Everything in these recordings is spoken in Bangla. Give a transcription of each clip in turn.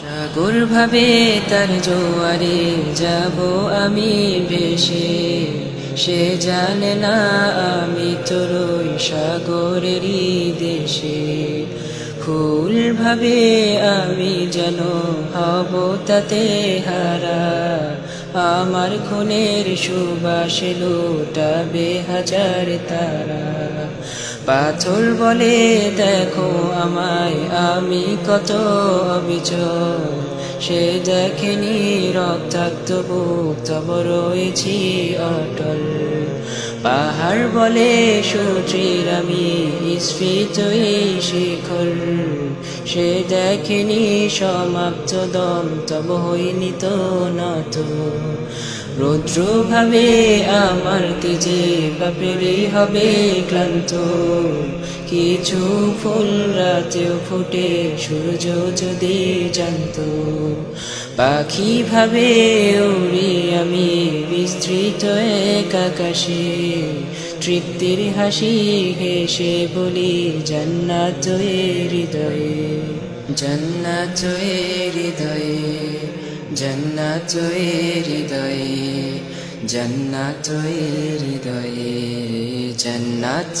সাগর ভাবে তার জোয়ারে যাব আমি ভেসে। সে জানে না আমি তোরই সাগরেরই দেশে। ফুল ভাবে আমি যেন হব তাতে হারা। আমার খুনের সুবাসে লোটাবে হাজার তারা। পাথর বলে দেখো আমায়, আমি কত অবিচল। সে দেখেনি রক্তাক্ত বুক, তব রয়েছি অটল। পাহাড় বলে সূর্যের আমি স্ফীত শিখর। সে দেখেনি সমাপ্ত দম, তব হইনি তো নত। রৌদ্র ভাবে আমার তেজে বাপেরে হবে ক্লান্ত। কিছু ফুল রাতেও ফুটে, সূর্য যদি জানত। পাখি ভাবে উড়ি আমি, বিস্তৃত এক আকাশে। তৃপ্তির হাসি হেসে বলি, জান্নাত হৃদয়ে। জান্নাত হৃদয়ে জান্নাত হৃদয়ে জান্নাত হৃদয়ে জান্নাত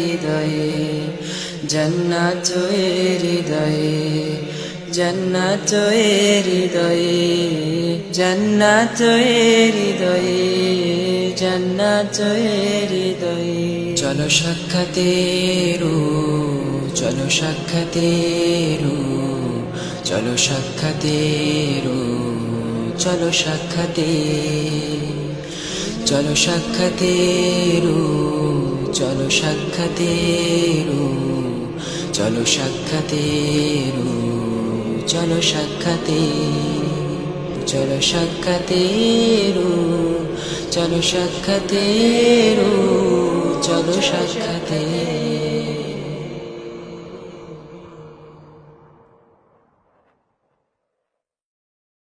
হৃদয়ে জান্নাত হৃদয়ে জান্নাত হৃদয়ে জান্নাত হৃদয়ে জান্নাত হৃদয়ে। চলো সাক্ষাতে রু চলো সাক্ষাতেরু চলো সাক্ষাতেরু, চলো সাক্ষাতে চলো সাক্ষাতেরু চলো সাক্ষাতেরু চলো সাক্ষাতেরু, চলো সাক্ষাতে চলো সাক্ষাতেরু চলো সাক্ষাতেরু, চলো সাক্ষাতে